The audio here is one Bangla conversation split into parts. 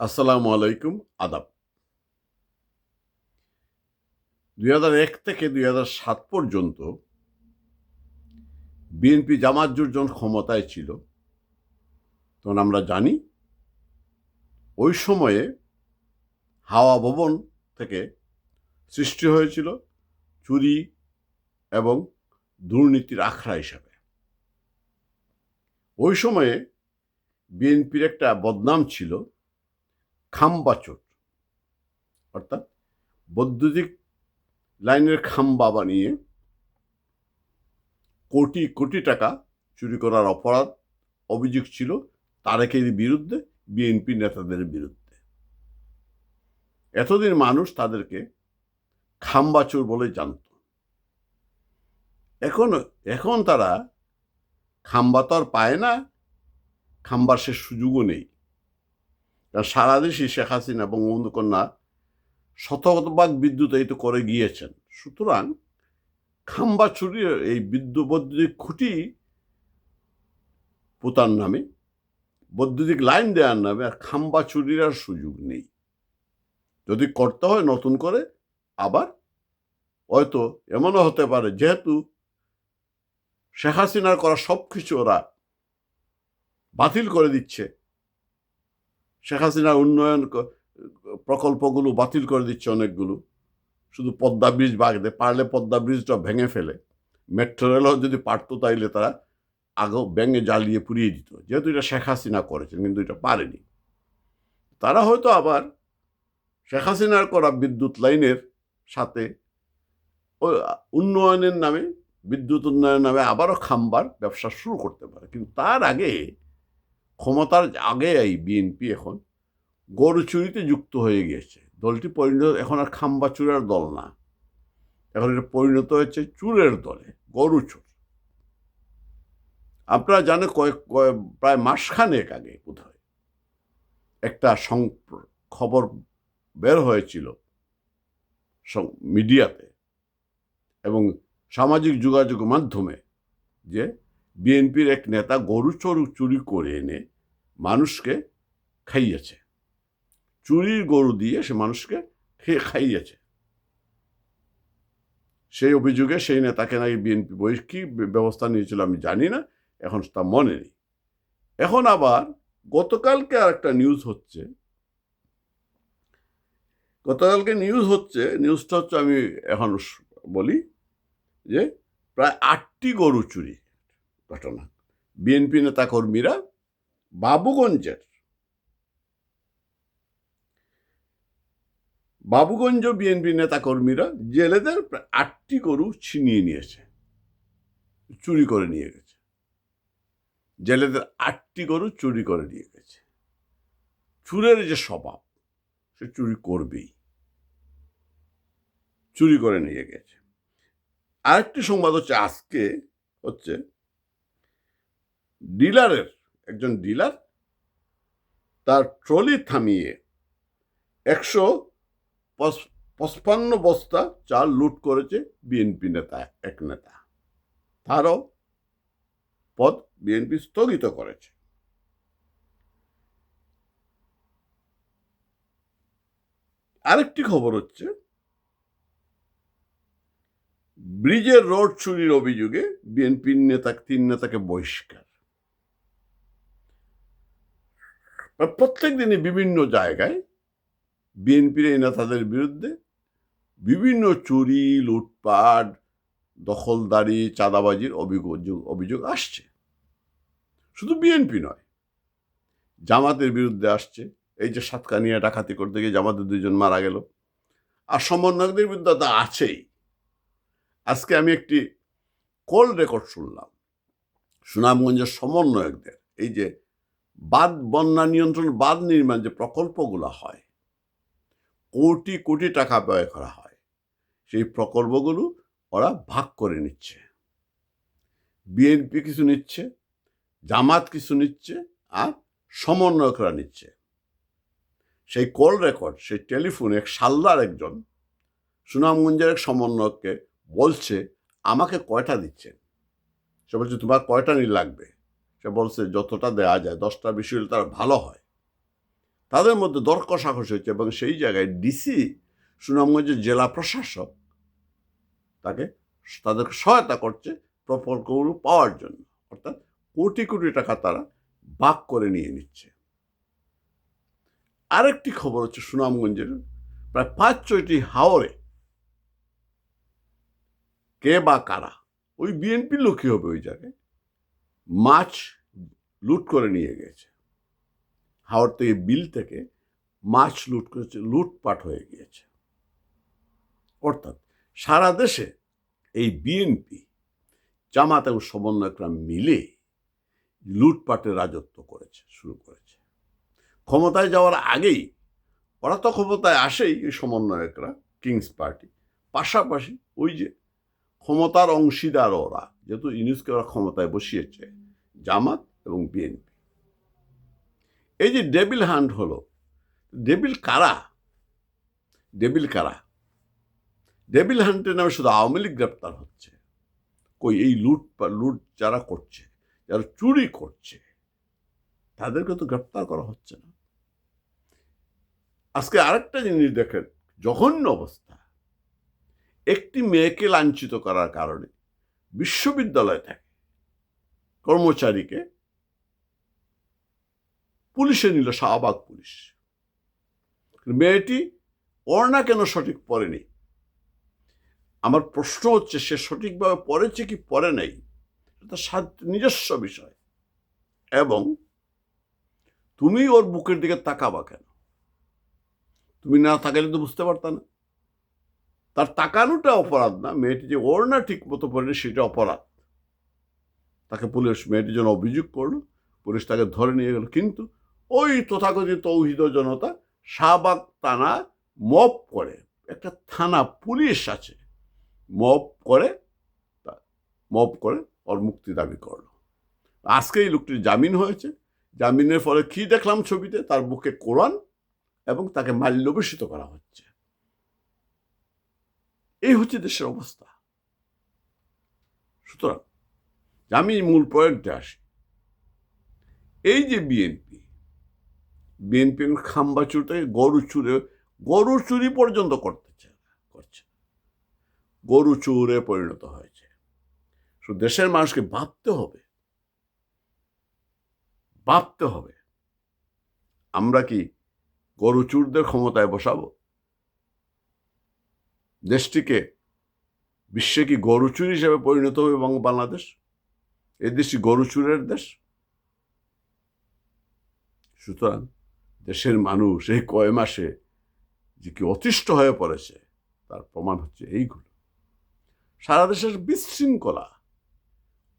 আসসালামু আলাইকুম, আদাব। দুই এক থেকে দুই সাত পর্যন্ত বিএনপি জামাত যখন ক্ষমতায় ছিল। তখন আমরা জানি, ওই সময়ে হাওয়া ভবন থেকে সৃষ্টি হয়েছিল চুরি এবং দুর্নীতির আখড়া হিসাবে। ওই সময়ে বিএনপির একটা বদনাম ছিল খাম্বাচোর অর্থাৎ বৈদ্যুতিক লাইনের খাম্বা বানিয়ে কোটি কোটি টাকা চুরি করার অপরাধ অভিযোগ ছিল তারেকের বিরুদ্ধে, বিএনপি নেতাদের বিরুদ্ধে। এতদিন মানুষ তাদেরকে খাম্বাচোর বলে জানত। এখন এখন তারা খাম্বা তো আর পায় না, খাম্বার সে সুযোগও নেই। কারণ সারা দেশে শেখ হাসিনা এবং বঙ্গবন্ধুকন্যা শতভাগ বিদ্যুতায়িত করে গিয়েছেন। সুতরাং খাম্বা চুরি এই বিদ্যুৎ বৈদ্যুতিক খুঁটি পোতার নামে, বৈদ্যুতিক লাইন দেওয়ার নামে আর খাম্বা চুরির আর সুযোগ নেই। যদি করতে হয় নতুন করে, আবার হয়তো এমনও হতে পারে, যেহেতু শেখ হাসিনার করা সব কিছু ওরা বাতিল করে দিচ্ছে। শেখ হাসিনার উন্নয়ন প্রকল্পগুলো বাতিল করে দিচ্ছে অনেকগুলো। শুধু পদ্মা ব্রিজ বাগদে, পারলে পদ্মা ব্রিজটা ভেঙে ফেলে। মেট্রো রেলও যদি পারতো তাইলে তারা আগেও ব্যাঙে জ্বালিয়ে পুড়িয়ে দিত। যেহেতু এটা শেখ হাসিনা করেছেন, কিন্তু এটা পারেনি। তারা হয়তো আবার শেখ হাসিনার করা বিদ্যুৎ লাইনের সাথে উন্নয়নের নামে, বিদ্যুৎ উন্নয়নের নামে আবারও খাম্বার ব্যবসা শুরু করতে পারে। কিন্তু তার আগে ক্ষমতার আগে এই বিএনপি এখন গরু চুরিতে যুক্ত হয়ে গিয়েছে। দলটি পরিণত, এখন আর খাম্বা চুরের দল না। এখন এটা পরিণত হয়েছে চুরের দলে, গরু চুর। আপনারা জানেন কয়েক প্রায় মাসখানেক আগে বোধ হয় একটা সং, খবর বের হয়েছিল মিডিয়াতে এবং সামাজিক যোগাযোগ মাধ্যমে যে বিএনপির এক নেতা গরু চোর চুরি করে এনে মানুষকে খাইয়েছে। চুরির গরু দিয়ে সে মানুষকে খেয়ে খাইয়েছে। সেই অভিযোগে সেই নেতাকে নাকি বিএনপি বই কি ব্যবস্থা নিয়েছিল আমি জানি না, এখন তা মনে নেই। এখন আবার গতকালকে আর একটা নিউজ হচ্ছে। গতকালকে নিউজ হচ্ছে নিউজটা হচ্ছে আমি এখন বলি যে প্রায় আটটি গরু চুরি ঘটনা। বিএনপি নেতা কর্মীরা বাবুগঞ্জের। বাবুগঞ্জ বিএনপি নেতা কর্মীরা জেলেদের আটটি গরু ছিনিয়ে নিয়েছে। চুরি করে নিয়ে গেছে। জেলেদের আটটি গরু চুরি করে নিয়ে গেছে। চুরের যে স্বভাব, সে চুরি করবেই। চুরি করে নিয়ে গেছে। আরেকটি সংবাদ হচ্ছে আজকে হচ্ছে ডিলারের একজন ডিলার, তার ট্রলি থামিয়ে একশো পঁচপান্ন বস্তা চাল লুট করেছে বিএনপি নেতা, এক নেতা। তারও পদ বিএনপি স্থগিত করেছে। আরেকটি খবর হচ্ছে, ব্রিজের রোড চুরির অভিযোগে বিএনপির নেতা, তিন নেতাকে বহিষ্কার। প্রত্যেক দিনই বিভিন্ন জায়গায় বিএনপির এই নেতাদের বিরুদ্ধে বিভিন্ন চুরি, লুটপাট, দখলদারি, চাঁদাবাজির অভিযোগ অভিযোগ আসছে। শুধু বিএনপি নয়, জামাতের বিরুদ্ধে আসছে। এই যে সাতকানিয়া ডাকাতি করতে গিয়ে জামাতের দুজন মারা গেল। আর সমন্বয়কদের বিরুদ্ধে তা আছেই। আজকে আমি একটি কল রেকর্ড শুনলাম। সুনামগঞ্জের সমন্বয়কদের, এই যে বাদ বন্যা নিয়ন্ত্রণ, বাঁধ নির্মাণ যে প্রকল্পগুলো হয়, কোটি কোটি টাকা ব্যয় করা হয়, সেই প্রকল্পগুলো ওরা ভাগ করে নিচ্ছে। বিএনপি কিছু নিচ্ছে, জামাত কিছু নিচ্ছে, আর সমন্বয়করা নিচ্ছে। সেই কল রেকর্ড, সেই টেলিফোনে, এক সাল্লার একজন, সুনামগঞ্জের এক সমন্বয়ককে বলছে, আমাকে কয়টা দিচ্ছেন? সে বলছে, তোমার কয়টা নীল লাগবে? বলছে যতটা দেওয়া যায়, দশটা বেশি হলে তার ভালো হয়। তাদের মধ্যে দর কষাকষি হচ্ছে এবং সেই জায়গায় ডিসি সুনামগঞ্জের জেলা প্রশাসক তাকে তাদেরকে সহায়তা করছে প্রকল্পগুলো পাওয়ার জন্য। অর্থাৎ কোটি কোটি টাকা তারা বাক করে নিয়ে নিচ্ছে। আরেকটি খবর হচ্ছে সুনামগঞ্জের প্রায় পাঁচ ছয়টি হাওরে কে বা কারা, ওই বিএনপি লোকই হবে ওই জায়গায়। মাছ লুট করে নিয়ে গেছে। হাওড় থেকে বিল থেকে মাছ লুট করেছে, লুটপাট হয়ে গিয়েছে। অর্থাৎ সারা দেশে এই বিএনপি, জামাত এবং সমন্বয়করা মিলে লুটপাটের রাজত্ব করেছে, শুরু করেছে। ক্ষমতায় যাওয়ার আগেই ওরা তো ক্ষমতায় আসেই এই সমন্বয়করা, কিংস পার্টি, পাশাপাশি ওই যে ক্ষমতার অংশীদার ওরা, যেহেতু ইউনুসকে ওরা ক্ষমতায় বসিয়েছে, জামাত এবং বিএনপি। এই যে ডেবিল হান্ট হলো ডেবিল কারা? ডেবিল কারা? ডেবিল হান্টের নামে শুধু আওয়ামী লীগ গ্রেপ্তার হচ্ছে। কই, এই লুট লুট যারা করছে, যারা চুরি করছে, তাদেরকে তো গ্রেপ্তার করা হচ্ছে না। আজকে আরেকটা জিনিস দেখেন, জঘন্য অবস্থা। একটি মেয়েকে লাঞ্ছিত করার কারণে বিশ্ববিদ্যালয় থেকে, কর্মচারীকে পুলিশে নিল, শাহবাগ পুলিশ। মেয়েটি ওড়না কেন সঠিক পড়েনি? আমার প্রশ্ন হচ্ছে, সে সঠিকভাবে পড়েছে কি পড়ে নাই? এটা নিজস্ব বিষয়। এবং তুমি ওর বুকের দিকে তাকাবা কেন? তুমি না তাকালে তো বুঝতে পারতা না। তার তাকানোটা অপরাধ না, মেয়েটি যে ওড়না ঠিক মতো পড়েনি সেটা অপরাধ। তাকে পুলিশ মেয়েটির জন্য অভিযোগ করল, পুলিশ তাকে ধরে নিয়ে গেল। কিন্তু ওই তথাকথিত তৌহিদ জনতা শাহবাগ থানা মপ করে। একটা থানা পুলিশ আছে মপ করে মপ করে ওর মুক্তি দাবি করল। আজকে এই লোকটির জামিন হয়েছে। জামিনের ফলে কি দেখলাম ছবিতে? তার বুকে কোরআন এবং তাকে মাল্যবেশিত করা হচ্ছে। এই হচ্ছে দেশের অবস্থা। সুতরাং আমি মূল পয়েন্টে আসি। এই যে বিএনপি বিএনপি খাম্বা চুরতে গরু চুরে, গরু চুরি পর্যন্ত করতেছে করছে। গরু চুরে পরিণত হয়েছে। শুধু দেশের মানুষকে ভাবতে হবে। ভাবতে হবে। আমরা কি গরু চুরদের ক্ষমতায় বসাবো? দেশটিকে বিশ্বে কি গরু চুরি হিসেবে পরিণত হবে এবং বাংলাদেশ? এই দেশটি গরু চুরের দেশ? সুতরাং দেশের মানুষ এই কয় মাসে যে কি অতিষ্ঠ হয়ে পড়েছে, তার প্রমাণ হচ্ছে এইগুলো। সারা দেশের বিশৃঙ্খলা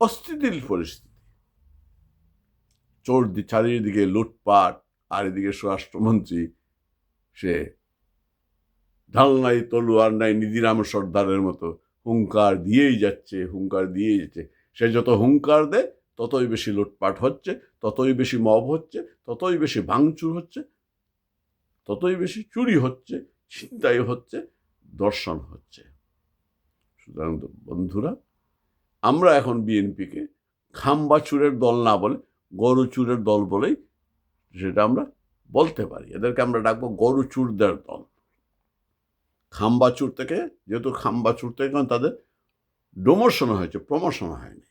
অস্থিতির পরিস্থিতি। চোর চারিদিকে লুটপাট, আর এদিকে স্বরাষ্ট্রমন্ত্রী, সে ঢাল নাই তলুয়ার নাই, নিধিরাম সর্দারের মতো হুঙ্কার দিয়েই যাচ্ছে, হুঙ্কার দিয়েই যাচ্ছে। সে যত হুঙ্কার দেয় ততই বেশি লুটপাট হচ্ছে, ততই বেশি মব হচ্ছে, ততই বেশি ভাঙচুর হচ্ছে, ততই বেশি চুরি হচ্ছে, ছিনতাই হচ্ছে, দর্শন হচ্ছে। সুতরাং বন্ধুরা, আমরা এখন বিএনপিকে খাম্বা চুরের দল না বলে গরু চুরের দল বলেই সেটা আমরা বলতে পারি। এদেরকে আমরা ডাকবো গরু চুরদের দল। খাম্বা চুর থেকে, যেহেতু খাম্বা চুর থেকে তাদের ডোমোশন হয়েছে প্রমোশন হয়নি।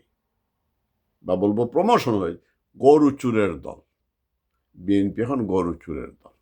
বা বলব প্রমোশন হয়েছে গরু চুরের দল বিএনপি এখন গরু চুরের দল।